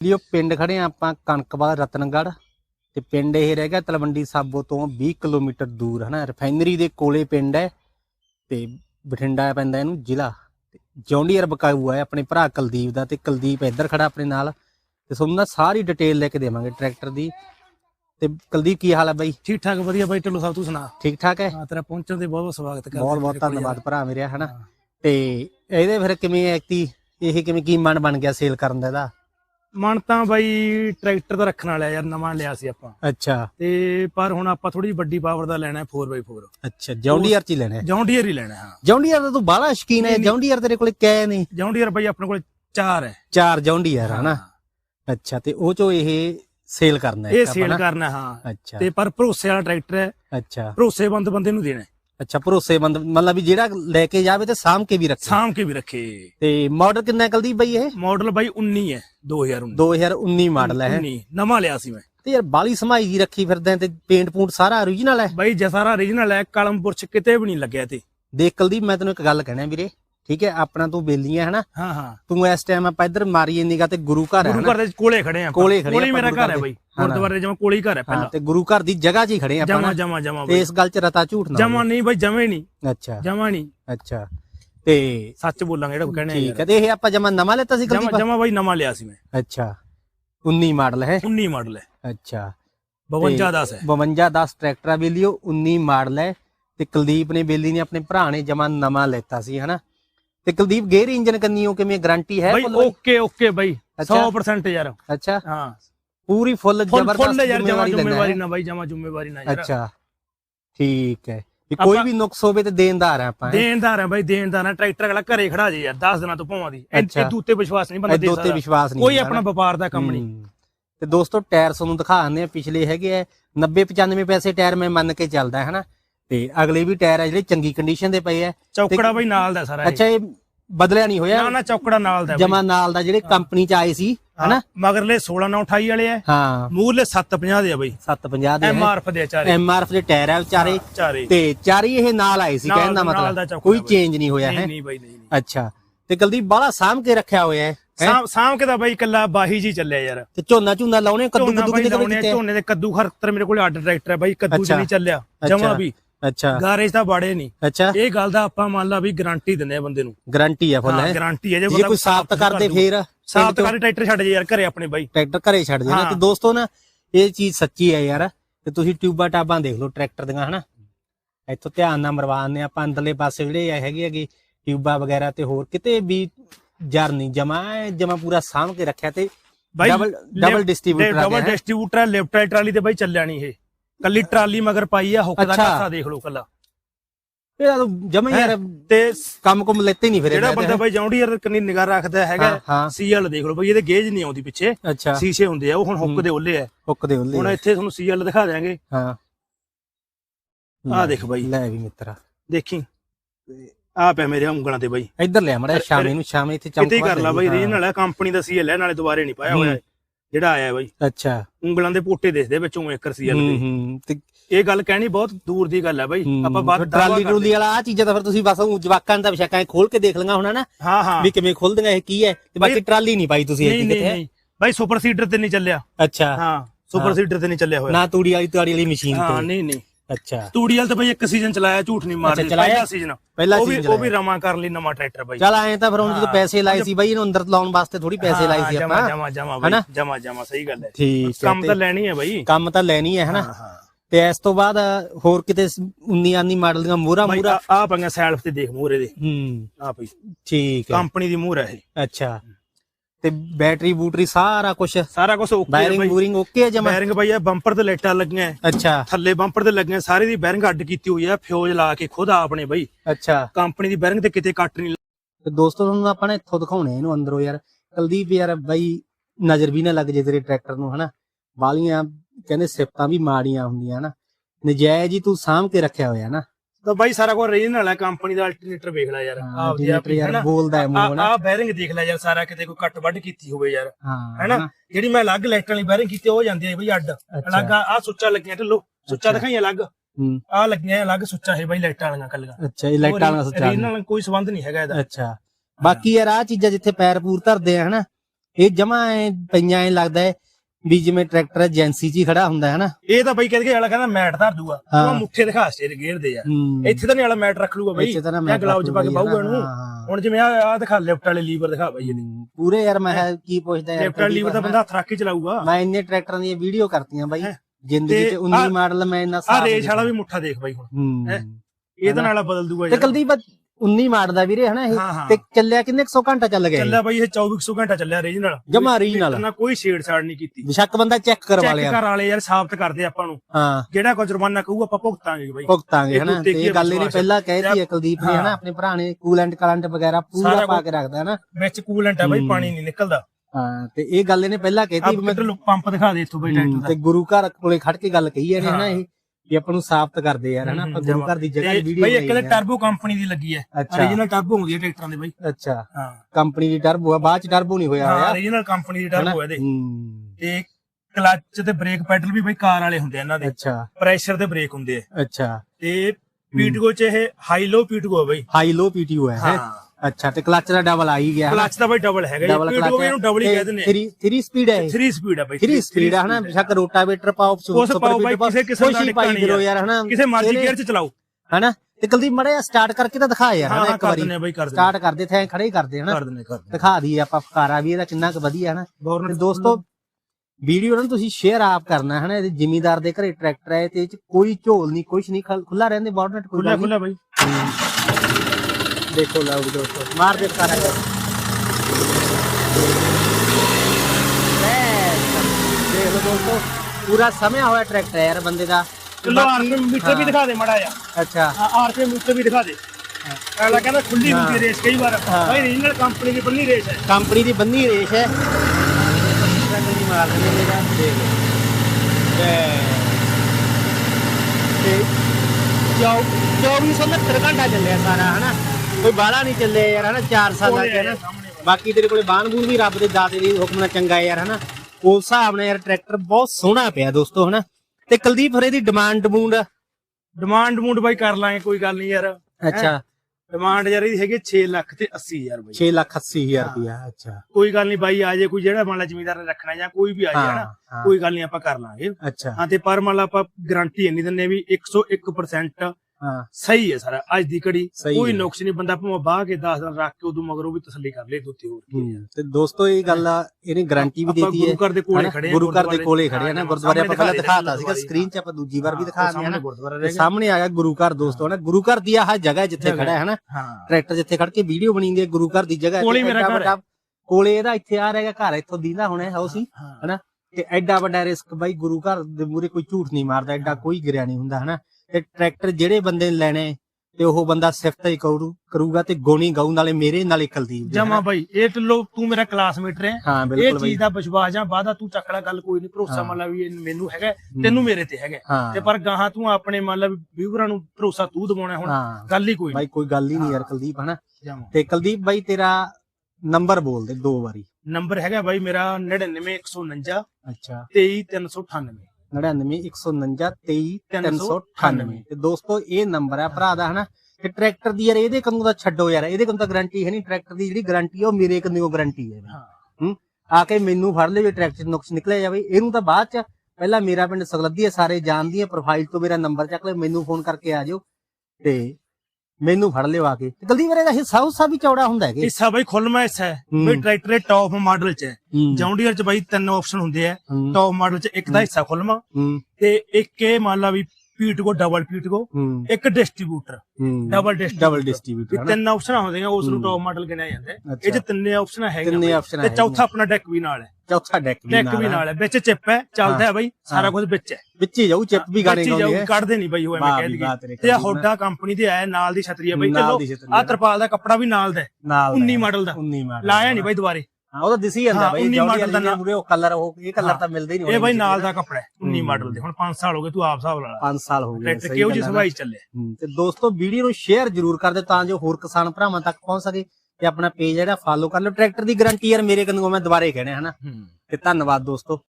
ਲਿਓ ਪਿੰਡ ਖੜੇ ਆ ਆਪਾਂ ਕਣਕਵਾਲ ਰਤਨਗੜ੍ਹ ਤੇ ਪਿੰਡ ਇਹ ਰਹਿ ਗਿਆ ਤਲਵੰਡੀ ਸਾਬੋ ਤੋਂ 20 ਕਿਲੋਮੀਟਰ ਦੂਰ ਹਨਾ? ਰਿਫਾਈਨਰੀ ਦੇ ਕੋਲੇ ਪਿੰਡ ਹੈ ਤੇ ਬਠਿੰਡਾ ਪੈਂਦਾ ਇਹਨੂੰ ਜ਼ਿਲ੍ਹਾ। ਤੇ ਜੌਂਡੀਅਰ ਬਕਾਊ ਹੈ ਆਪਣੇ ਭਰਾ ਕੁਲਦੀਪ ਦਾ ਤੇ ਕੁਲਦੀਪ ਇੱਧਰ ਖੜਾ ਆਪਣੇ ਨਾਲ ਤੇ ਤੁਹਾਨੂੰ ਨਾ ਸਾਰੀ ਡਿਟੇਲ ਲੈ ਕੇ ਦੇਵਾਂਗੇ ਟਰੈਕਟਰ ਦੀ। ਤੇ ਕੁਲਦੀਪ ਕੀ ਹਾਲ ਹੈ ਬਾਈ? ਠੀਕ ਠਾਕ ਵਧੀਆ ਬਾਈ ਢਿੱਲੋਂ ਸਾਹਿਬ ਤੂੰ ਸੁਣਾ। ਠੀਕ ਠਾਕ ਹੈ? ਹਾਂ ਤੇਰਾ ਪਹੁੰਚਣ ਤੇ ਬਹੁਤ ਬਹੁਤ ਸਵਾਗਤ ਕਰਦੇ ਬਹੁਤ ਬਹੁਤ ਧੰਨਵਾਦ ਭਰਾ ਮੇਰੇ ਹਨਾ? ਤੇ ਇਹਦੇ ਫਿਰ ਕਿਵੇਂ ਐਕਟੀ ਇਹ ਕਿਵੇਂ ਕੀ ਮਨ ਬਣ ਗਿਆ ਸੇਲ ਕਰਨ ਦਾ ਇਹਦਾ? ਮਨ ਤਾਂ ਬਾਈ ਟਰੈਕਟਰ ਦਾ ਰੱਖਣ ਵਾਲਿਆ ਯਾਰ ਨਵਾਂ ਲਿਆ ਸੀ ਆਪਾਂ। ਅੱਛਾ। ਤੇ ਪਰ ਹੁਣ ਆਪਾਂ ਥੋੜੀ ਵੱਡੀ ਪਾਵਰ ਦਾ ਲੈਣਾ ਹੈ 4x4 ਅੱਛਾ ਜੌਂਡੀਅਰ ਚ ਹੀ ਲੈਣਾ ਹੈ? ਜੌਂਡੀਅਰ ਹੀ ਲੈਣਾ ਹੈ, ਜੌਂਡੀਅਰ ਦਾ ਤੂੰ ਬਾਹਲਾ ਸ਼ਕੀਨ ਹੈ ਨਹੀਂ, ਨਹੀਂ। ਜੌਂਡੀਅਰ ਤੇਰੇ ਕੋਲੇ ਕੈ ਨੇ ਜੌਂਡੀਅਰ ਬਾਈ ਆਪਣੇ ਕੋਲ ਚਾਰ ਹੈ। ਚਾਰ ਜੌਂਡੀਅਰ ਹਨਾ? ਅੱਛਾ ਤੇ ਉਹ ਚੋਂ ਇਹ ਸੇਲ ਕਰਨਾ ਹੈ ਇਹ ਸੇਲ? ਕਰਨਾ ਹਾਂ। ਅੱਛਾ। ਤੇ ਪਰ ਭਰੋਸੇ ਵਾਲਾ ਟਰੈਕਟਰ ਹੈ ਅੱਛਾ। ਭਰੋਸੇਮੰਦ ਬੰਦੇ ਨੂੰ ਦੇਣਾ ਹੈ, ਅੱਛਾ ਭਰੋਸੇਮੰਦ ਮਤਲਬ ਵੀ ਜਿਹੜਾ ਲੈ ਕੇ ਜਾਵੇ ਤੇ ਸਾਂਭ ਕੇ ਵੀ ਰੱਖੇ। ਸਾਂਭ ਕੇ ਵੀ ਰੱਖੇ। ਤੇ ਮਾਡਲ ਕਿੰਨਾ ਕਲਦੀ ਬਈ ਇਹ? ਮਾਡਲ ਬਾਈ 19 ਹੈ 2019 2019 ਮਾਡਲ ਹੈ 19 ਨਵਾਂ ਲਿਆ ਸੀ ਮੈਂ। ਤੇ ਯਾਰ ਬਾਲੀ ਸਮਾਈ ਜੀ ਰੱਖੀ ਫਿਰਦੇ ਤੇ ਪੇਂਟ ਪੂੰਟ ਸਾਰਾ origignal ਹੈ। ਬਾਈ ਜਸਾਰਾ origignal ਹੈ ਕਲਮਪੁਰ ਚ ਕਿਤੇ ਵੀ ਨਹੀਂ ਲੱਗਿਆ ਤੇ ਦੇਖ ਕੁਲਦੀਪ ਮੈਂ ਤੈਨੂੰ ਇੱਕ ਗੱਲ ਕਹਿਣਾ ਵੀਰੇ। ਠੀਕ ਹੈ ਆਪਣਾ ਤੂੰ ਬੇਲੀਆਂ ਹੈ ਨਾ ਹਾਂ ਹਾਂ। ਤੂੰ ਇਸ ਟਾਈਮ ਆਪਾਂ ਇੱਧਰ ਮਾਰੀਏ ਨਿਗਾ ਤੇ ਗੁਰੂ ਘਰ ਹੈ ਗੁਰੂ ਘਰ ਦੇ ਕੋਲੇ ਖੜੇ ਆ ਕੋਲੇ ਖੜੇ ਕੋਲੇ ਮੇਰਾ ਘਰ ਹੈ ਬਾਈ। ਗੁਰਦੁਆਰੇ ਜਮਾ ਕੋਲੇ ਹੀ ਘਰ ਹੈ ਪਹਿਲਾਂ। ਤੇ ਗੁਰੂ ਘਰ ਦੀ ਜਗ੍ਹਾ 'ਚ ਹੀ ਖੜੇ ਆਪਾਂ ਜਮਾ। ਜਮਾ ਜਮਾ ਤੇ ਇਸ ਗੱਲ 'ਚ ਰਤਾ ਝੂਠ ਨਾ ਜਮਾ ਨਹੀਂ ਬਾਈ ਜਮੇ ਨਹੀਂ। ਅੱਛਾ। ਜਮਾ ਨਹੀਂ। ਅੱਛਾ। ਤੇ ਸੱਚ ਬੋਲਾਂਗੇ ਜਿਹੜਾ ਕਹਿਣਾ ਠੀਕ ਹੈ ਤੇ ਇਹ ਆਪਾਂ ਜਮਾ ਨਵਾਂ ਲੈਤਾ ਸੀ ਜਮਾ ਜਮਾ ਬਾਈ ਨਵਾਂ ਲਿਆ ਸੀ ਮੈਂ। ਅੱਛਾ। 19 ਮਾਡਲ ਹੈ। 19 ਮਾਡਲ ਹੈ। ਅੱਛਾ। 52 10 ਹੈ। 52 10 ਟਰੈਕਟਰ ਆ ਬੇਲੀਓ 19 ਮਾਡਲ ਹੈ। ਤੇ ਕੁਲਦੀਪ ਨੇ ਬੇਲੀ ਨੇ ਆਪਣੇ ਭਰਾ ਨੇ ਜਮਾ ਨਵਾਂ ਲੈਤਾ ਸੀ ਹਨਾ? ਤੇ ਕੁਲਦੀਪ ਗੇਅਰ ਇੰਜਨ ਕੰਨੀਓ ਕਿਵੇਂ ਗਾਰੰਟੀ ਹੈ ਬਾਈ? ਓਕੇ ਓਕੇ ਬਾਈ ਅੱਛਾ। 100% ਯਾਰ ਅੱਛਾ ਹਾਂ ਪੂਰੀ ਫੁੱਲ ਜ਼ਬਰਦਸਤ ਜ਼ਿੰਮੇਵਾਰੀ ਹੈ ਨਾ ਬਾਈ ਜਮਾ ਜ਼ਿੰਮੇਵਾਰੀ ਨਾ ਯਾਰ ਅੱਛਾ ਠੀਕ ਹੈ ਵੀ ਕੋਈ ਵੀ ਨੁਕਸ ਹੋਵੇ ਤੇ ਦੇਣਦਾਰ ਆ ਆਪਾਂ ਹੈਂ? ਦੇਣਦਾਰ ਹੈ ਬਾਈ ਦੇਣਦਾਰ ਹੈ ਟਰੈਕਟਰ ਅਗਲਾ ਘਰੇ ਖੜਾ ਜੇ ਯਾਰ 10 ਦਿਨਾਂ ਤੋਂ ਭਾਵਾਂ ਦੀ। ਇਹ ਦੂਤੇ ਵਿਸ਼ਵਾਸ ਨਹੀਂ ਬੰਦਾ ਦੇ ਸਕਦਾ ਵਿਸ਼ਵਾਸ ਨਹੀਂ ਕੋਈ ਆਪਣਾ। ਵਪਾਰ ਦਾ ਕੰਮ ਨਹੀਂ ਹੂੰ। ਤੇ ਦੋਸਤੋ ਟਾਇਰ ਤੁਹਾਨੂੰ ਦਿਖਾ ਦਿੰਦੇ ਆ ਪਿਛਲੇ ਹੈਗੇ ਆ 90 95 ਪੈਸੇ ਟਾਇਰ ਮੈਂ ਮੰਨ ਕੇ ਚੱਲਦਾ ਹੈ ਨਾ ਤੇ ਅਗਲੇ ਵੀ ਟਾਇਰ ਆ ਜਿਹੜੇ ਚੰਗੀ ਕੰਡੀਸ਼ਨ ਦੇ ਪਏ ਆ ਚੌਕੜਾ ਬਾਈ ਨਾਲ ਦਾ ਸਾਰਾ। ਅੱਛਾ ਇਹ ਬਦਲਿਆ ਨਹੀਂ ਨਾ ਹੋਇਆ। ਨਾ ਚੌਕੜਾ ਨਾਲ ਦਾ। ਜਮਾ ਨਾਲ ਦਾ ਜਿਹੜੇ ਕੰਪਨੀ ਚ ਆਏ ਸੀ ਹਨਾ? ਮਗਰਲੇ 16 9 28 ਵਾਲੇ ਆ। ਹਾਂ। ਮੂਰਲੇ 750 ਦੇ ਆ ਬਾਈ। 750 ਦੇ ਐਮ ਆਰ ਐਫ ਦੇ ਚਾਰੇ। ਐਮਆਰਐਫ ਦੇ ਟਾਇਰ ਆ ਵਿਚਾਰੇ ਤੇ ਚਾਰੀ ਇਹ ਨਾਲ ਆਏ ਸੀ ਕਹਿਣ ਦਾ ਮਤਲਬ ਕੋਈ। ਚੇਂਜ ਨਹੀਂ ਹੋਇਆ ਹੈ? ਨਹੀਂ ਬਾਈ ਨਹੀਂ ਅੱਛਾ। ਤੇ ਕੁਲਦੀਪ ਬਾਹਲਾ ਸਾਂਭ ਕੇ ਰੱਖਿਆ ਹੋਇਆ ਹੈ? ਸਾਮ ਸਾਮ ਕੇ ਤਾਂ ਬਾਈ ਕੱਲਾ ਬਾਹੀ ਜੀ ਚੱਲਿਆ ਯਾਰ। ਤੇ ਝੋਨਾ ਝੂਨਾ ਲਾਉਣੇ ਕੱਦੂ ਕੱਦੂ ਲਾਉਣੇ ਕਿਤੇ ਝੋਨੇ ਦੇ ਕੱਦੂ ਖਰਤਰ ਮੇਰੇ ਕੋਲ ਅੱਡ ਟਰੈਕਟਰ ਹੈ ਬਾਈ ਕੱਦੂ। ਨਹੀਂ ਚੱਲਿਆ। ਜਮਾ। ਵੀ। ਅੱਛਾ। ਗਾਰੇਜ ਤਾਂ ਬਾੜੇ ਨਹੀਂ ਅੱਛਾ। ਇਹ ਗੱਲ ਦਾ ਆਪਾਂ ਮੰਨ ਲਾ ਵੀ ਗਾਰੰਟੀ ਦਿੰਦੇ ਆ ਬੰਦੇ ਨੂੰ। ਗਾਰੰਟੀ ਆ ਫੁੱਲ ਹਾਂ ਗਾਰੰਟੀ ਹੈ ਜੇ ਜੇ ਕੋਈ ਸਾਫਤ ਕਰਦੇ ਫੇਰ ਸਾਫਤ ਕਰ ਟਰੈਕਟਰ ਛੱਡ ਜੇ ਯਾਰ ਘਰੇ ਆਪਣੇ ਬਾਈ। ਟਰੈਕਟਰ ਘਰੇ ਛੱਡ ਦੇਣਾ ਹਾਂ। ਤੇ ਦੋਸਤੋ ਨਾ ਇਹ ਚੀਜ਼ ਸੱਚੀ ਹੈ ਯਾਰ ਤੇ ਤੁਸੀਂ ਟਿਊਬਾਂ ਟਾਬਾਂ ਦੇਖ ਲਓ ਟਰੈਕਟਰ ਦੀਆਂ ਹਨਾ? ਇੱਥੋਂ ਧਿਆਨ ਨਾਲ ਮਰਵਾਉਂਦੇ ਆਪਾਂ ਅੰਦਰਲੇ ਪਾਸੇ ਜਿਹੜੇ ਹੈਗੇ ਹੈਗੇ ਟਿਊਬਾਂ ਵਗੈਰਾ ਤੇ ਹੋਰ ਕਿਤੇ ਵੀ ਜਰ ਨਹੀਂ ਜਮਾ ਜਮਾ ਪੂਰਾ ਸਾਂਭ ਕੇ ਰੱਖਿਆ ਤੇ ਡਬਲ ਡਬਲ ਡਿਸਟ੍ਰੀਬਿਊਟਰ ਆ ਡਬਲ ਗਿਆ। ਡਿਸਟ੍ਰੀਬਿਊਟਰ ਲੈਫਟ ਰਾਈਟ ਟਰਾਲੀ ਤੇ ਬਾਈ ਚੱਲਿਆ ਨਹੀਂ ਇਹ। ਕੱਲੀ ਟਰਾਲੀ ਮਗਰ ਪਾਈ ਆ ਹੁੱਕ ਦਾ ਅੱਛਾ। ਕਾਸਾ ਦੇਖ ਲਓ ਕੱਲਾ। ਇਹ ਜਮਾ ਯਾਰ ਤੇ ਕੰਮ ਕੁਮ ਲੈਤੇ ਨਹੀਂ ਫਿਰ ਜਿਹੜਾ ਬੰਦਾ ਬਾਈ ਜੌਂਡੀਅਰ ਕੰਨੀ ਨਿਗਾਹ ਰੱਖਦਾ ਹਾਂ, ਹੈਗਾ ਹਾਂ ਸੀਐਲ ਦੇਖ ਲਓ ਬਾਈ ਇਹਦੇ ਗੇਜ ਨਹੀਂ ਆਉਂਦੀ ਪਿੱਛੇ। ਅੱਛਾ। ਸ਼ੀਸ਼ੇ ਹੁੰਦੇ ਆ ਉਹ ਹੁਣ ਹੁੱਕ ਦੇ ਓਲੇ ਆ। ਹੁੱਕ ਦੇ ਉੱਲੇ ਹੁਣ ਇੱਥੇ ਤੁਹਾਨੂੰ ਸੀਐਲ ਦਿਖਾ ਦਿਆਂਗੇ। ਹਾਂ। ਆਹ ਦੇਖ ਬਾਈ। ਲੈ ਵੀ ਮਿੱਤਰਾ। ਦੇਖੀ। ਆ ਪਿਆ ਮੇਰੇ ਉਂਗਲਾਂ ਤੇ ਬਾਈ। ਇੱਧਰ ਲੈ ਮੜਾ ਸ਼ਾਮੇ ਨੂੰ ਸ਼ਾਮੇ ਇੱਥੇ ਚਮਕ ਕਿਤੇ ਹੀ ਕਰ ਲਾ ਬਾਈ ਹਾਂ। ਰੀਜਨਲ ਹੈ ਕੰਪਨੀ ਦਾ ਸੀਐਲ ਹੈ ਨਾਲੇ ਦੁਬਾਰੇ ਨਹੀਂ ਪਾਇਆ ਹੋਇਆ। ਹੂੰ। ਜਿਹੜਾ ਆਇਆ ਬਾਈ। ਅੱਛਾ। ਉਂਗਲਾਂ ਦੇ ਪੋਟੇ ਦਿਸਦੇ ਵਿੱਚੋਂ ਇੱਕ ਸੀਐਲ ਹੂੰ ਦੇ ਹੂੰ ਤੇ ਇਹ ਗੱਲ ਕਹਿਣੀ ਬਹੁਤ ਦੂਰ ਦੀ ਗੱਲ ਹੈ ਬਾਈ। ਹੂੰ, ਆਪਾਂ ਬਾਤ ਟਰਾਲੀ ਟਰੂਲੀ ਵਾਲਾ ਆ ਚੀਜ਼ਾਂ ਤਾਂ ਫਿਰ ਤੁਸੀਂ ਬਸ ਜਵਾਕਾਂ ਦਾ ਵਿਸ਼ਾਕਾਂ ਖੋਲ ਕੇ ਦੇਖ ਲਈਆਂ ਹੋਣਾ ਨਾ। ਹਾਂ ਹਾਂ। ਵੀ ਕਿਵੇਂ ਖੁੱਲਦੀਆਂ ਇਹ ਕੀ ਹੈ? ਤੇ ਬਾਕੀ ਟਰਾਲੀ ਨਹੀਂ ਪਾਈ ਤੁਸੀਂ ਨਹੀਂ ਕਿਤੇ ਨਹੀਂ। ਬਾਈ ਸੁਪਰ ਸੀਡਰ ਤੇ ਨਹੀਂ ਚੱਲਿਆ। ਅੱਛਾ। ਹਾਂ ਸੁਪਰ ਹਾਂ। ਸੀਡਰ ਤੇ ਨਹੀਂ ਚੱਲਿਆ ਹੋਇਆ। ਨਾ ਤੂੜੀ ਵਾਲੀ ਤੂੜੀ ਵਾਲੀ ਮਸ਼ੀਨ ਹਾਂ ਤੇ। ਨਹੀਂ ਨਹੀਂ। ਅੱਛਾ। ਤੂੜੀ ਵਾਲ ਤਾਂ ਬਾਈ ਇੱਕ ਸੀਜ਼ਨ ਚਲਾਇਆ ਝੂਠ ਨਹੀਂ ਮਾਰਦੇ। ਚਲਾਇਆ? ਪਹਿਲਾ ਸੀਜ਼ਨ ਪਹਿਲਾ ਉਹ ਵੀ ਉਹ ਵੀ ਰਮਾ ਕਰਨ ਲਈ ਨਵਾਂ ਟਰੈਕਟਰ ਬਾਈ। ਚਲ ਆਏ ਤਾਂ ਫਿਰ ਹੁਣ ਜਦੋਂ ਹਾਂ। ਪੈਸੇ ਲਾਏ ਸੀ ਬਾਈ ਇਹਨੂੰ ਅੰਦਰ ਲਾਉਣ ਵਾਸਤੇ ਥੋੜੀ ਪੈਸੇ ਲਾਏ ਸੀ ਜਮਾ ਆਪਾਂ। ਜਮਾ ਜਮਾ ਹਨਾ? ਬਾਈ ਜਮਾ ਜਮਾ ਸਹੀ ਗੱਲ ਹੈ। ਠੀਕ ਹੈ ਕੰਮ ਤੇ ਤਾਂ ਲੈਣੀ ਹੈ ਬਾਈ। ਕੰਮ ਤਾਂ ਲੈਣੀ ਹੈ ਹਨਾ? ਹਾਂ ਤੇ ਇਸ ਤੋਂ ਬਾਅਦ ਹੋਰ ਕਿਤੇ 19 ਆਨੀ ਮਾਡਲ ਦੀਆਂ ਮੋਹਰਾ ਬਾਈ ਮੂਰਾ ਆ ਪੰਗਾ ਸੈਲਫ ਤੇ ਦੇਖ ਮੂਰੇ ਦੇ। ਹੂੰ। ਆ ਬਾਈ ਠੀਕ ਹੈ। ਕੰਪਨੀ ਦੀ ਮੂਹਰ ਹੈ ਇਹ। ਅੱਛਾ। ਤੇ ਬੈਟਰੀ ਬੂਟਰੀ ਸਾਰਾ ਕੁਝ ਸਾਰਾ ਕੁਝ ਓਕੇ ਬਾਈ। ਬੂਰਿੰਗ ਓਕੇ ਹੈ ਜਮਾ? ਬੈਰਿੰਗ ਬਾਈ ਆ ਬੰਪਰ ਤੇ ਲਾਈਟਾਂ ਲੱਗੀਆਂ ਅੱਛਾ। ਥੱਲੇ ਬੰਪਰ ਤੇ ਲੱਗੀਆਂ ਸਾਰੀ ਦੀ ਬੈਰਿੰਗ ਅੱਡ ਕੀਤੀ ਹੋਈ ਆ ਫਿਊਜ਼ ਲਾ ਕੇ ਖੁਦ ਆਪਣੇ ਬਾਈ। ਅੱਛਾ। ਕੰਪਨੀ ਦੀ ਬੈਰਿੰਗ ਤੇ ਕਿਤੇ ਕੱਟ ਨਹੀਂ ਤੇ ਦੋਸਤੋ ਤੁਹਾਨੂੰ ਆਪਾਂ ਨੇ ਇੱਥੋਂ ਦਿਖਾਉਣੇ ਇਹਨੂੰ ਅੰਦਰੋਂ ਯਾਰ। ਕੁਲਦੀਪ ਯਾਰ ਬਾਈ ਨਜ਼ਰ ਵੀ ਨਾ ਲੱਗ ਜੇ ਤੇਰੇ ਟਰੈਕਟਰ ਨੂੰ ਹਨਾ? ਵਾਲੀਆਂ ਕਹਿੰਦੇ ਸਿਫਤਾਂ ਵੀ ਮਾੜੀਆਂ ਹੁੰਦੀਆਂ ਹਨਾ? ਨਜਾਇਜ਼ ਹੀ ਤੂੰ ਸਾਂਭ ਕੇ ਰੱਖਿਆ ਹੋਇਆ ਨਾ ਤਾਂ ਬਾਈ ਸਾਰਾ ਕੁਝ ਰੀਜਨਲ ਹੈ ਕੰਪਨੀ ਦਾ ਅਲਟਰਨੇਟਰ ਵੇਖ ਲੈ ਯਾਰ ਆਪ ਦੀ ਜਨਰੇਟਰ ਯਾਰ ਬੋਲਦਾ ਹੈ ਨਾ ਆ ਬੈਰਿੰਗ ਦੇਖ ਲੈ ਯਾਰ ਸਾਰਾ ਕਿਤੇ ਕੋਈ ਕੱਟ ਵੱਢ ਕੀਤੀ ਹੋਵੇ ਯਾਰ। ਹੈਨਾ? ਜਿਹੜੀ ਮੈਂ ਅਲੱਗ ਲਾਈਟਾਂ ਵਾਲੀ ਬੈਰਿੰਗ ਕੀਤੀ ਉਹ ਜਾਂਦੀ ਹੈ ਬਈ ਅੱਡ। ਅਲੱਗ ਆ ਸੁੱਚਾ ਲੱਗੀਆਂ ਢਿੱਲੋ। ਸੁੱਚਾ ਅੱਛਾ। ਦਿਖਾਈ ਅਲੱਗ। ਆ ਲੱਗੀਆਂ ਅਲੱਗ ਸੁੱਚਾ ਹੈ ਬਈ ਲਾਈਟਾਂ ਵਾਲੀਆਂ ਕੱਲੀਆਂ। ਅੱਛਾ ਇਹ ਲਾਈਟਾਂ ਨਾਲ ਸੱਚਾ ਰੀਜਨਲ ਕੋਈ ਸੰਬੰਧ ਨਹੀਂ ਹੈਗਾ ਇਹਦਾ। ਅੱਛਾ। ਬਾਕੀ ਯਾਰ ਆ ਚੀਜ਼ਾਂ ਜਿੱਥੇ ਪੈਰ ਪੂਰ ਧਰਦੇ ਆ ਹਨਾ? ਇਹ ਜਮਾ ਪਈਆਂ ਐ ਲੱਗਦਾ ਹੈ। ਵੀ ਜਿਵੇਂ ਟਰੈਕਟਰ ਏਜੰਸੀ 'ਚ ਹੀ ਖੜਾ ਹੁੰਦਾ ਹੈ ਨਾ। ਇਹ ਤਾਂ ਬਈ ਕਹਿੰਦੇ ਵਾਲਾ ਕਹਿੰਦਾ ਮੈਟ ਧਰ ਦੂਗਾ ਹਾਂ। ਉਹ ਮੁੱਠੇ ਦਿਖਾ ਸਟੇਰ ਗੇਰਦੇ ਆ। ਹੂੰ। ਇੱਥੇ ਤਾਂ ਨਹੀਂ ਵਾਲਾ ਮੈਟ ਰੱਖ ਲੂਗਾ ਬਈ। ਇੱਥੇ ਤਾਂ ਨਾ ਜਾਂ ਮੈਂ ਗਲਾਉਜ ਪਾ ਕੇ ਬਾਹੂਗਾ ਇਹਨੂੰ। ਹਾਂ, ਹਾਂ। ਹੁਣ ਜਿਵੇਂ ਆ ਆ ਦਿਖਾ ਲਿਫਟ ਵਾਲੇ ਲੀਵਰ ਦਿਖਾ ਬਈ ਇਹਦੀ। ਹੂੰ, ਪੂਰੇ ਯਾਰ ਮੈਂ ਕਿਹਾ ਕੀ ਪੁੱਛਦਾ ਯਾਰ ਲਿਫਟ ਵਾਲੇ ਲੀਵਰ ਤਾਂ ਬੰਦਾ ਹੱਥ ਰੱਖ ਕੇ ਚਲਾਊਗਾ। ਮੈਂ ਇੰਨੇ ਟਰੈਕਟਰਾਂ ਦੀਆਂ ਵੀਡੀਓ ਕਰਤੀਆਂ ਬਾਈ। ਹੈਂ। ਜ਼ਿੰਦਗੀ ਤੇ 'ਚ 19 ਆਹ- ਮਾਡਲ ਮੈਂ ਇੰਨਾ ਆ ਰੇਸ ਵਾਲਾ। ਵੀ ਮੁੱਠਾ ਦੇਖ ਬਈ ਹੁਣ। ਹੂੰ। ਹੈਂ। ਇਹਦੇ ਨਾਲ ਬਦਲ ਦੂਗਾ ਤੇ ਯਾਰ। ਕੁਲਦੀਪ 19 ਮਾਡਲ ਦਾ ਵੀਰੇ ਹਨਾ ਇਹ? ਹਾਂ ਹਾਂ। ਤੇ ਚੱਲਿਆ ਕਿੰਨੇ 100 ਘੰਟਾ ਚੱਲ ਗਿਆ ਚੱਲਿਆ ਬਈ ਇਹ 2400 ਘੰਟਾ ਚੱਲਿਆ ਰੀਜਨਲ ਜਮਾ original। ਨਾ ਕੋਈ ਛੇੜ ਛਾੜ ਨਹੀਂ ਕੀਤੀ। ਬਿਸ਼ੱਕ ਬੰਦਾ ਚੈੱਕ ਕਰਵਾ ਚੈੱਕ ਲਿਆ। ਕਰ ਵਾਲੇ ਯਾਰ ਸਾਬਤ ਕਰਦੇ ਆਪਾਂ ਨੂੰ। ਹਾਂ। ਜਿਹੜਾ ਕੋਈ ਜੁਰਮਾਨਾ ਕਹੂ ਆਪਾਂ ਭੁਗਤਾਂਗੇ ਬਈ। ਭੁਗਤਾਂਗੇ ਇਹ ਹਨਾ? ਉੱਤੇ ਕੀ ਇਹ ਗੱਲ ਇਹਨੇ ਵਿਸ਼ਵਾਸ ਪਹਿਲਾਂ ਕਹਿਤੀ ਹੈ ਕੁਲਦੀਪ ਨੇ ਹਾਂ। ਹਨਾ ਆਪਣੇ ਭਰਾ ਨੇ ਕੂਲੈਂਟ ਕਰੰਟ ਵਗੈਰਾ ਪੂਰਾ ਸਾਰਾ ਪਾ ਕੇ ਰੱਖਦਾ ਹਨਾ? ਵਿੱਚ ਕੂਲੈਂਟ ਆ ਬਈ ਹੂੰ। ਪਾਣੀ ਨਹੀਂ ਨਿਕਲਦਾ। ਹਾਂ ਤੇ ਇਹ ਗੱਲ ਇਹਨੇ ਪਹਿਲਾਂ ਕਹਿਤੀ ਵੀ ਮੈਂ ਪੈਟਰੋਲ ਪੰਪ ਦਿਖਾ ਦੇ ਇੱਥੋਂ ਬਈ ਹੂੰ, ਟਰੈਕਟਰ ਤੇ ਗੁਰੂ ਘਰ ਕੋਲੇ ਖੜ ਕੇ ਗੱਲ ਕਹੀ ਇਹਨੇ ਹਨਾ ਹਾਂ। ਇਹ? ਵੀ ਆਪਾਂ ਨੂੰ ਸਾਬਤ ਕਰਦੇ ਯਾਰ ਹਨਾ? ਆਪਾਂ ਗੁਰੂ ਘਰ ਦੀ ਜਗ੍ਹਾ ਦੀ ਤੇ ਵੀਡੀਓ ਬਈ ਇੱਕ ਤਾਂ ਟਰਬੋ ਕੰਪਨੀ ਦੀ ਲੱਗੀ ਹੈ origignal ਟਰਬੋ ਹੁੰਦੀ ਹੈ ਟਰੈਕਟਰਾਂ ਦੇ ਬਈ। ਅੱਛਾ। ਹਾਂ। ਕੰਪਨੀ ਦੀ ਟਰਬੋ ਆ ਬਾਅਦ ਚ ਟਰਬੋ ਨਹੀਂ ਹੋਇਆ ਹੋਇਆ origignal ਕੰਪਨੀ ਦੀ? ਟਰਬੋ ਇਹਦੇ। ਹੂੰ, ਤੇ ਕਲੱਚ ਤੇ ਬ੍ਰੇਕ ਪੈਡਲ ਵੀ ਬਈ ਕਾਰ ਵਾਲੇ ਹੁੰਦੇ ਇਹਨਾਂ ਦੇ। ਅੱਛਾ। ਪ੍ਰੈਸ਼ਰ ਦੇ ਬ੍ਰੇਕ ਹੁੰਦੇ ਆ। ਅੱਛਾ। ਤੇ ਪੀਟਗੋ ਚ ਇਹ ਹਾਈ ਲੋ ਪੀਟਗੋ ਆ ਬਈ। ਹਾਈ ਲੋ ਪੀਟੀਓ ਹੈ? ਹੈਂ? ਹਾਂ ਅੱਛਾ ਤੇ ਕਲਚ ਦਾ ਡਬਲ ਆ ਹੀ ਗਿਆ ਕਲੱਚ ਦਾ ਬਈ ਡਬਲ ਹੈਗਾ ਜੀ। ਡਬਲ ਵੀ ਇਹਨੂੰ ਡਬਲ ਹੀ। ਕਹਿ ਦਿੰਦੇ ਆ। 3 3 ਸਪੀਡ ਹੈ 3 ਸਪੀਡ ਆ ਬਈ 3 ਸਪੀਡ ਹੈ ਹਨਾ? ਬਿਸ਼ੱਕ ਰੋਟਾਵੇਟਰ ਪਾਓ ਉਸ ਪਾਓ ਕਿਸੇ ਕਿਸਮ ਦਾ ਖੁਸ਼ੀ ਨਿੱਕਾ ਪਾਈ ਨਹੀਂ ਫਿਰੋ ਯਾਰ ਹਨਾ? ਕਿਸੇ ਮਰਜ਼ੀ ਗੇਅਰ ਚ ਚਲਾਓ। ਹਨਾ? ਤੇ ਕੁਲਦੀਪ ਮੜੇ ਸਟਾਰਟ ਕਰਕੇ ਤਾਂ ਦਿਖਾ ਯਾਰ ਹਾਂ ਹਨਾ ਹਾਂ ਇੱਕ ਕਰ ਵਾਰੀ। ਕਰ ਸਟਾਰਟ ਕਰਦੇ ਥੇ ਖੜੇ ਹੀ ਕਰਦੇ ਹਨਾ? ਕਰ ਕਰ ਦਿਖਾ ਦਈਏ ਆਪਾਂ ਫਕਾਰਾ ਵੀ ਇਹਦਾ ਕਿੰਨਾ ਕੁ ਵਧੀਆ ਹਨਾ? ਤੇ ਦੋਸਤੋ ਵੀਡੀਓ ਨਾ ਤੁਸੀਂ ਸ਼ੇਅਰ ਆਪ ਕਰਨਾ ਹਨਾ? ਇਹਦੇ ਜ਼ਿਮੀਦਾਰ ਦੇ ਘਰੇ ਟਰੈਕਟਰ ਹੈ ਤੇ ਇਹ ਚ ਕੋਈ ਝੋਲ ਨਹੀਂ ਕੁਛ ਨਹੀਂ ਖੁੱਲਾ ਰਹਿੰਦੇ ਬਾਰਡਰ ਕੋਈ ਖੁੱਲਾ ਖੁੱਲਾ ਬਈ। ਲਾਓ ਵੀ ਦੋਸਤੋ ਮਾਰ ਦੇ ਫਕਾਰਾ ਯਾਰ। ਦੇਖ ਲਓ ਦੋਸਤੋ ਪੂਰਾ ਸਮਿਆ ਹੋਇਆ ਟਰੈਕਟਰ ਹੈ ਯਾਰ ਬੰਦੇ ਦਾ। ਚਲੋ ਆਰਪੀਐਮ ਮੀਟਰ ਵੀ ਦਿਖਾ ਦੇ ਮੜਾ ਜਾ ਅੱਛਾ। ਆਰਪੀਐਮ ਮੀਟਰ ਵੀ ਦਿਖਾ ਦੇ। ਅਗਲਾ ਕਹਿੰਦਾ ਖੁੱਲੀ ਹੁੰਦੀ ਰੇਸ ਕਈ ਵਾਰ। ਭਾਈ ਰੀਜਨਲ ਕੰਪਨੀ ਦੀ ਬੰਨੀ ਰੇਸ ਹੈ। ਕੰਪਨੀ ਦੀ ਬੰਨੀ ਰੇਸ ਹੈ। ਰੰਗਲੀ ਮਾਰ ਦਿੰਦੇ ਨੇ ਦਾ ਦੇਖ ਤੇ ਚੌ 2470 ਘੰਟਾ ਚੱਲਿਆ ਸਾਰਾ ਹਨਾ? ਕੋਈ ਬਾਹਲਾ ਨਹੀਂ ਚੱਲਿਆ ਯਾਰ ਹਨਾ? 4 ਸਾਲਾਂ ਚ ਹਨਾ? ਬਾਕੀ ਤੇਰੇ ਕੋਲੇ ਬਾਣ ਬੂਣ ਵੀ ਰੱਬ ਦੇ ਦਾਤੇ ਦੀ ਹੁਕਮ ਨਾਲ ਚੰਗਾ ਯਾਰ ਹਨਾ? ਉਸ ਹਿਸਾਬ ਨਾਲ ਯਾਰ ਟਰੈਕਟਰ ਬਹੁਤ ਸੋਹਣਾ ਪਿਆ ਦੋਸਤੋ ਹਨਾ? ਤੇ ਕੁਲਦੀਪ ਹਰੇ ਦੀ ਡਿਮਾਂਡ ਡਮੂੰਡ ਡਿਮਾਂਡ ਡਮੂੰਡ ਬਾਈ ਕਰ ਲਾਂਗੇ ਕੋਈ ਗੱਲ ਨਹੀਂ ਯਾਰ। ਅੱਛਾ। ਡਿਮਾਂਡ ਯਾਰ ਇਹਦੀ ਹੈਗੀ 6 ਲੱਖ ਤੇ 80 ਹਜ਼ਾਰ ਬਾਈ। 6 ਲੱਖ 80 ਹਜ਼ਾਰ ਰੁਪਇਆ ਅੱਛਾ। ਕੋਈ ਗੱਲ ਨਹੀਂ ਬਾਈ ਆ ਜੇ ਕੋਈ ਜਿਹੜਾ ਮੰਨ ਲਾ ਜ਼ਮੀਂਦਾਰ ਨੇ ਰੱਖਣਾ ਜਾਂ ਕੋਈ ਵੀ ਆ ਜੇ। ਕੋਈ ਗੱਲ ਨਹੀਂ ਆਪਾਂ ਕਰ ਲਾਂਗੇ। ਅੱਛਾ। ਹਾਂ ਤੇ ਪਰ ਮੰਨ ਲਾ ਆਪਾਂ ਗਾਰੰਟੀ ਇੰਨੀ ਦਿੰਨੇ ਵੀ 101% ਹਾਂ ਸਹੀ ਹੈ ਸਾਰਾ ਅੱਜ ਦੀ ਸਹੀ ਕੋਈ ਹੈ। ਨੁਕਸ ਨਹੀਂ ਬੰਦਾ ਭਾਵੇਂ ਬਾਹ ਕੇ 10 ਦਿਨ ਰੱਖ ਕੇ ਉਦੋਂ ਮਗਰੋਂ ਵੀ ਤਸੱਲੀ ਕਰ ਲੇ ਦੁੱਤੇ ਹੋਰ ਕੀ ਹੈ। ਹੂੰ, ਤੇ ਦੋਸਤੋ ਇਹ ਗੱਲ ਆ ਇਹਨੇ ਗਾਰੰਟੀ ਵੀ ਆਪਾਂ ਦਿੱਤੀ ਹੈ ਗੁਰੂ ਘਰ ਦੇ ਕੋਲੇ ਹਨਾ? ਖੜੇ ਆ, ਗੁਰੂ ਘਰ ਦੇ ਗੁਰਦੁਆਰੇ। ਕੋਲੇ ਖੜੇ ਆ ਨਾ ਹਾਂ, ਗੁਰਦੁਆਰੇ ਆਪਾਂ ਪਹਿਲਾਂ ਸਾਹਮਣੇ ਦਿਖਾਤਾ ਸੀਗਾ ਸਕਰੀਨ 'ਚ ਆਪਾਂ ਦੂਜੀ ਵਾਰ ਵੀ ਦਿਖਾ ਦਿੰਦੇ ਸਾਹਮਣੇ ਹਾਂ ਗੁਰਦੁਆਰਾ ਤੇ ਰਹਿ ਗਿਆ ਸਾਹਮਣੇ ਆ ਗਿਆ ਗੁਰੂ ਘਰ ਦੋਸਤੋ ਹਨਾ ਗੁਰੂ ਘਰ ਦੀ ਆਹ ਜਗ੍ਹਾ ਹੈ ਜਿੱਥੇ ਖੜਾ ਹੈ ਹਨਾ ਹਾਂ ਟਰੈਕਟਰ ਜਿੱਥੇ ਖੜ ਕੇ ਵੀਡੀਓ ਬਣੀ ਹੁੰਦੀ ਹੈ ਗੁਰੂ ਘਰ ਦੀ ਜਗ੍ਹਾ ਹੈ, ਕੋਲੇ ਮੇਰਾ ਐਡਾ ਘਰ ਹੈ। ਵੱਡਾ- ਕੋਲੇ ਇਹਦਾ ਇੱਥੇ ਆ ਰਿਹਾ ਘਰ ਇੱਥੋਂ ਦੀਦਾ ਹੋਣਾ ਹਾਊਸ ਹੀ ਹਾਂ ਹਨਾ ਤੇ ਐਡਾ ਵੱਡਾ ਰਿਸਕ ਬਾਈ ਗੁਰੂ ਘਰ ਦੇ ਮੂਰੇ ਕੋਈ ਝੂਠ ਨਹੀਂ ਮਾਰਦਾ ਐਡਾ ਕੋਈ ਗਿਰਿਆ ਨਹੀਂ ਹੁੰਦਾ ਹਨਾ ਤੇ ਟਰੈਕਟਰ ਜਿਹੜੇ ਬੰਦੇ ਨੇ ਲੈਣੇ ਤੇ ਉਹ ਬੰਦਾ ਸਿਫਤ ਹੀ ਕਰੂ ਕਰੂਗਾ ਤੇ ਗੋਣੀ ਗਾਉ ਨਾਲੇ ਮੇਰੇ ਨਾਲੇ ਕੁਲਦੀਪ ਦੇ, ਜਮਾ? ਬਾਈ ਇਹ ਢਿੱਲੋਂ ਤੂੰ ਮੇਰਾ ਕਲਾਸਮੇਟ ਹੈ ਹਾਂ ਇਹ ਬਿਲਕੁਲ ਬਾਈ। ਚੀਜ਼ ਦਾ ਵਿਸ਼ਵਾਸ ਜਾਂ ਵਾਦਾ ਤੂੰ ਚੱਕ ਲੈ ਗੱਲ ਕੋਈ ਨਹੀਂ ਭਰੋਸਾ ਹਾਂ। ਮੰਨ ਲਾ ਵੀ ਇਹ ਮੈਨੂੰ ਹੈਗਾ ਤੈਨੂੰ ਮੇਰੇ ਤੇ ਹੈਗਾ ਹਾਂ। ਤੇ ਪਰ ਗਾਹਾਂ ਤੂੰ ਆਪਣੇ ਮੰਨ ਲਾ ਵੀ ਵਿਊਵਰਾਂ ਨੂੰ ਭਰੋਸਾ ਤੂੰ ਦਿਵਾਉਣਾ ਹੁਣ ਹਾਂ। ਗੱਲ ਹੀ ਕੋਈ ਬਾਈ ਕੋਈ ਗੱਲ ਹੀ ਨਹੀਂ ਯਾਰ। ਕੁਲਦੀਪ ਹਨਾ? ਜਮਾ। ਤੇ ਕੁਲਦੀਪ ਬਾਈ ਤੇਰਾ ਨੰਬਰ ਬੋਲ ਦੇ ਦੋ ਵਾਰੀ। ਨੰਬਰ ਹੈਗਾ ਬਾਈ ਮੇਰਾ 99149 ਅੱਛਾ। 23398 99 149 23 398 ਤੇ ਦੋਸਤੋ ਇਹ ਨੰਬਰ ਹੈ ਭਰਾ ਦਾ ਹਨਾ ਤੇ ਟਰੈਕਟਰ ਦੀ ਯਾਰ ਇਹਦੇ ਕੰਨੂ ਦਾ ਛੱਡੋ ਯਾਰ ਇਹਦੇ ਕੰਨੂ ਤਾਂ ਗਾਰੰਟੀ ਹੈ ਨਹੀਂ ਟਰੈਕਟਰ ਦੀ ਜਿਹੜੀ ਗਾਰੰਟੀ ਹੈ ਉਹ ਮੇਰੇ ਕੰਨੂ ਗਾਰੰਟੀ ਹੈ ਹਾਂ ਆ ਕੇ ਮੈਨੂੰ ਫੜ ਲੈ ਵੀ ਟਰੈਕਟਰ ਨੁਕਸ ਨਿਕਲਿਆ ਜਾਵੇ ਇਹਨੂੰ ਤਾਂ ਬਾਅਦ ਚ ਪਹਿਲਾਂ ਮੇਰਾ ਪਿੰਡ ਸਗਲੱਦੀ ਹੈ ਸਾਰੇ ਜਾਣਦੀ ਹੈ ਪ੍ਰੋਫਾਈਲ ਤੋਂ ਮੇਰਾ ਨੰਬਰ ਚੱਕ ਲੈ ਮੈਨੂੰ ਫੋਨ ਕਰਕੇ ਆ ਜਾਓ ਤੇ ਮੈਨੂੰ ਫੜ ਲਿਓ ਆ ਕੇ। ਤੇ ਗਲਦੀ ਮੇਰੇ ਦਾ ਹਿੱਸਾ ਹੁੱਸਾ ਵੀ ਚੌੜਾ ਹੁੰਦਾ ਹੈ ਕਿ ਹਿੱਸਾ ਬਾਈ ਖੁੱਲਮਾ ਹਿੱਸਾ ਹੈ। ਹੂੰ। ਬਈ ਟਰੈਕਟਰ ਦੇ ਟੌਪ ਮਾਡਲ ਚ ਹੈ। ਹੂੰ, ਜੌਂਡੀਅਰ ਚ ਬਾਈ ਤਿੰਨ ਆਪਸ਼ਨ ਹੁੰਦੇ ਆ ਹੂੰ, ਟੌਪ ਮਾਡਲ ਚ ਇੱਕ ਦਾ ਹਿੱਸਾ ਖੁੱਲਮਾ ਹੂੰ, ਤੇ ਇੱਕ ਇਹ ਮੰਨ ਲਾ ਵੀ ਪੀਟਕੋ ਡਬਲ ਪੀਟਕੋ ਹੂੰ, ਇੱਕ ਡਿਸਟ੍ਰੀਬਿਊਟਰ ਹੂੰ। ਡਬਲ ਡਬਲ ਡਿਸਟ੍ਰੀਬਿਊਟਰ ਡਿਸਟ੍ਰੀਬਿਊਟਰ ਇਹ ਹਨਾ? ਤਿੰਨ ਆਪਸ਼ਨਾਂ ਹੁੰਦੀਆਂ ਉਸ ਨੂੰ। ਟੌਪ ਮਾਡਲ ਗਿਣਿਆ ਜਾਂਦਾ ਹੈ। ਇਹ। ਚ ਤਿੰਨੇ ਆਪਸ਼ਨਾਂ ਹੈਗੀਆਂ ਤਿੰਨੇ ਬਾਈ। ਆਪਸ਼ਨਾਂ ਤੇ ਚੌਥਾ ਹੈਗੀਆਂ। ਆਪਣਾ ਡੈਕ ਵੀ ਨਾਲ ਹੈ ਚੌਥਾ ਡੈਕ ਵੀ ਡੈਕ ਵੀ। ਨਾਲ ਹੈ ਵਿੱਚ ਚਿੱਪ ਹੈ ਚੱਲਦਾ ਹੈ ਬਾਈ ਸਾਰਾ ਹਾਂ। ਕੁਝ ਵਿੱਚ ਹੈ ਵਿੱਚ ਹੀ ਜਾਊ ਚਿਪ ਵੀ ਗਾਣੇ ਗਾਉਂਦੇ ਜਾਊ, ਹੈ ਕੱਢਦੇ ਨਹੀਂ ਬਾਈ ਉਹ ਐਵੇਂ ਵਾਹ ਕਹਿ ਵੀ ਵਾਹ ਦਈਏ ਤੇਰੇ ਤੇ ਆ ਹੋਡਾ ਕੰਪਨੀ ਦੇ ਆਇਆ ਨਾਲ ਦੀ ਛਤਰੀ ਹੈ ਬਾਈ ਨਾਲ ਚਲੋ ਦੀ ਛਤਰੀ ਆ ਹੈ। ਤਰਪਾਲ ਦਾ ਕੱਪੜਾ ਵੀ ਨਾਲ ਦਾ ਹੈ, ਨਾਲ 19 ਮਾਡਲ ਦਾ 19 ਮਾਡਲ ਲਾਇਆ ਨਹੀਂ ਬਾਈ ਦੁਬਾਰੇ ਹਾਂ ਉਹ ਤਾਂ ਦਿਸੀ ਜਾਂਦਾ ਹਾਂ, ਬਾਈ 19 ਜੌਂਡੀ ਮਾਡਲ ਦਾ ਵਾਲੀ ਉਹ ਕਲਰ ਉਹ ਇਹ ਕਲਰ ਹਾਂ। ਤਾਂ ਮਿਲਦੇ ਹੀ ਨਹੀਂ ਇਹ ਬਾਈ ਨਾਲ ਦਾ। ਕੱਪੜਾ ਹੈ 19 ਮਾਡਲ ਦੇ ਹੁਣ 5 ਸਾਲ ਹੋ ਗਏ ਤੂੰ ਆਪ ਹਿਸਾਬ ਲਾ ਲਾ। 5 ਸਾਲ ਹੋ ਗਏ ਟਰੈਕਟਰ ਕਿਉਂ ਜੀ ਗੱਲ ਹੈ ਨਾ। ਚੱਲੇ? ਹੂੰ, ਤੇ ਦੋਸਤੋ ਵੀਡੀਓ ਨੂੰ ਸ਼ੇਅਰ ਜ਼ਰੂਰ ਕਰ ਦਿਓ ਤਾਂ ਜੋ ਹੋਰ ਕਿਸਾਨ ਭਰਾਵਾਂ ਤੱਕ ਪਹੁੰਚ ਸਕੇ ਤੇ ਆਪਣਾ ਪੇਜ ਜਿਹੜਾ ਫਾਲੋ ਕਰ ਲਓ। ਟਰੈਕਟਰ ਦੀ ਗਾਰੰਟੀ ਯਾਰ ਮੇਰੇ ਕੰਨੋਂ ਮੈਂ ਦੁਬਾਰੇ ਕਹਿਣਾ ਹਨਾ? ਤੇ ਧੰਨਵਾਦ ਦੋਸਤੋ।